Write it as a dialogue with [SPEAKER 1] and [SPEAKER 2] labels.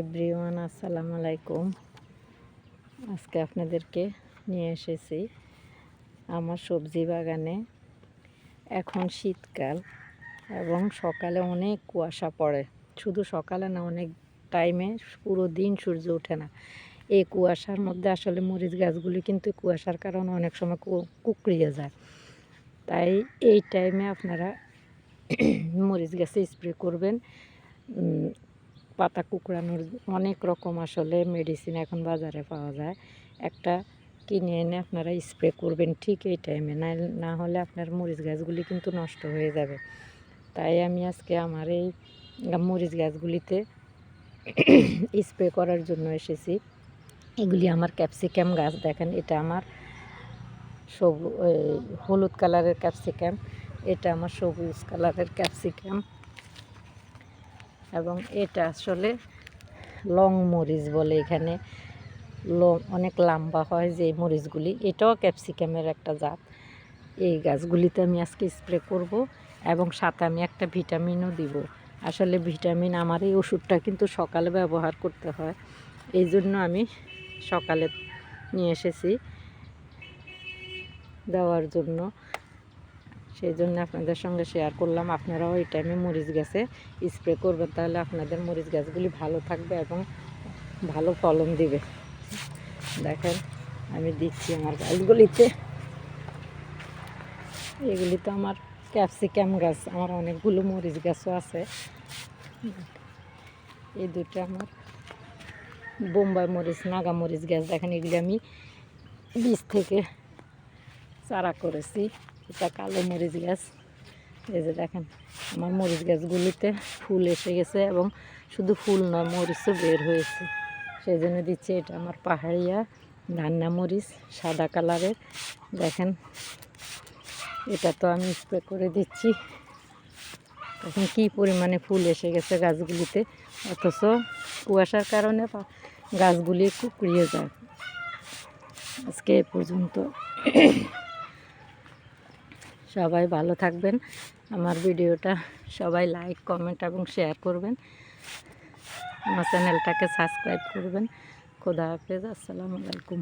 [SPEAKER 1] Everyone, আসসালামু আলাইকুম। আজকে আপনাদেরকে নিয়ে এসেছি আমার সবজি বাগানে। এখন শীতকাল এবং সকালে অনেক কুয়াশা পড়ে। শুধু সকালে না, অনেক টাইমে পুরো দিন সূর্য ওঠে না। এই কুয়াশার মধ্যে আসলে মরিচ গাছগুলি কিন্তু কুয়াশার কারণে অনেক সময় কুকড়িয়ে যায়। তাই এই টাইমে আপনারা মরিচ গাছে স্প্রে করবেন। পাতা কুকড়ানোর অনেক রকম আসলে মেডিসিন এখন বাজারে পাওয়া যায়। একটা কিনে এনে আপনারা স্প্রে করবেন ঠিক এই টাইমে না না হলে আপনার মরিচ গাছগুলি কিন্তু নষ্ট হয়ে যাবে। তাই আমি আজকে আমার এই মরিচ গাছগুলিতে স্প্রে করার জন্য এসেছি। এগুলি আমার ক্যাপসিকাম গাছ, দেখেন এটা আমার সবু হলুদ কালারের ক্যাপসিকাম এটা আমার সবুজ কালারের ক্যাপসিকাম এবং এটা আসলে লং মরিচ বলে এখানে। লং, অনেক লম্বা হয় যে মরিচগুলি। এটাও ক্যাপসিকামের একটা জাত। এই গাছগুলিতে আমি আজকে স্প্রে করব এবং সাথে আমি একটা ভিটামিনও দিব। আসলে ভিটামিন আমার এই ওষুধটা কিন্তু সকালে ব্যবহার করতে হয়। এই জন্য আমি সকালে নিয়ে এসেছি দেওয়ার জন্য। সেই জন্য আপনাদের সঙ্গে শেয়ার করলাম। আপনারাও এই টাইমে মরিচ গাছে স্প্রে করবেন, তাহলে আপনাদের মরিচ গাছগুলি ভালো থাকবে এবং ভালো ফলন দিবে। দেখেন, আমি দিচ্ছি আমার গাছগুলিতে। এগুলি তো আমার ক্যাপসিকাম গাছ, আমার অনেকগুলো মরিচ গাছও আছে। এই দুটো আমার বোম্বাই মরিচ, নাগা মরিচ গাছ। দেখেন, এগুলি আমি বীজ থেকে চারা করেছি। এটা কালো মরিচ গাছ। এই যে দেখেন, আমার মরিচ গাছগুলিতে ফুল এসে গেছে এবং শুধু ফুল নয়, মরিচও বের হয়েছে। সেই জন্য দিচ্ছি এটা আমার পাহাড়িয়া রান্না মরিচ, সাদা কালারের। দেখেন, এটা তো আমি স্প্রে করে দিচ্ছি। এখন কী পরিমাণে ফুল এসে গেছে গাছগুলিতে। অথচ কুয়াশার কারণে গাছগুলি কুকড়িয়ে যায়। আজকে এ পর্যন্ত সবাই ভালো থাকবেন। আমার ভিডিওটা সবাই লাইক কমেন্ট এবং শেয়ার করবেন। আমার চ্যানেলটাকে সাবস্ক্রাইব করবেন। খোদা হাফেজ, আসসালামু আলাইকুম।